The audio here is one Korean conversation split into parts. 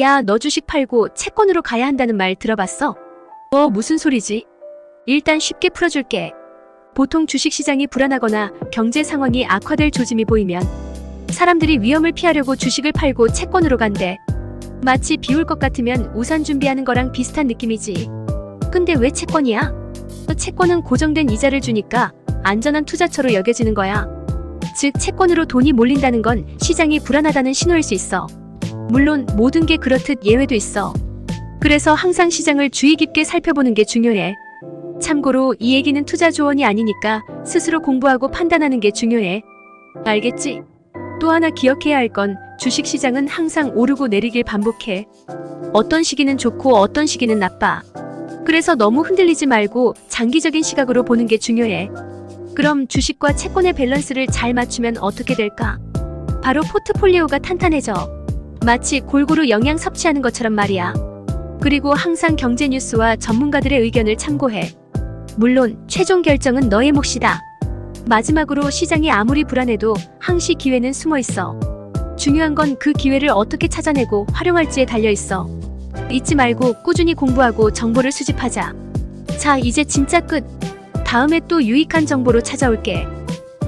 야, 너 주식 팔고 채권으로 가야 한다는 말 들어봤어? 뭐 무슨 소리지? 일단 쉽게 풀어줄게. 보통 주식 시장이 불안하거나 경제 상황이 악화될 조짐이 보이면 사람들이 위험을 피하려고 주식을 팔고 채권으로 간대. 마치 비 올 것 같으면 우산 준비하는 거랑 비슷한 느낌이지. 근데 왜 채권이야? 채권은 고정된 이자를 주니까 안전한 투자처로 여겨지는 거야. 즉, 채권으로 돈이 몰린다는 건 시장이 불안하다는 신호일 수 있어. 물론 모든 게 그렇듯 예외도 있어. 그래서 항상 시장을 주의 깊게 살펴보는 게 중요해. 참고로 이 얘기는 투자 조언이 아니니까 스스로 공부하고 판단하는 게 중요해. 알겠지? 또 하나 기억해야 할 건 주식 시장은 항상 오르고 내리길 반복해. 어떤 시기는 좋고 어떤 시기는 나빠. 그래서 너무 흔들리지 말고 장기적인 시각으로 보는 게 중요해. 그럼 주식과 채권의 밸런스를 잘 맞추면 어떻게 될까? 바로 포트폴리오가 탄탄해져. 마치 골고루 영양 섭취하는 것처럼 말이야. 그리고 항상 경제 뉴스와 전문가들의 의견을 참고해. 물론 최종 결정은 너의 몫이다. 마지막으로 시장이 아무리 불안해도 항시 기회는 숨어 있어. 중요한 건 그 기회를 어떻게 찾아내고 활용할지에 달려 있어. 잊지 말고 꾸준히 공부하고 정보를 수집하자. 자, 이제 진짜 끝. 다음에 또 유익한 정보로 찾아올게.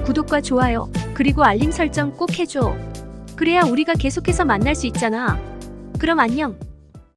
구독과 좋아요, 그리고 알림 설정 꼭 해줘. 그래야 우리가 계속해서 만날 수 있잖아. 그럼 안녕.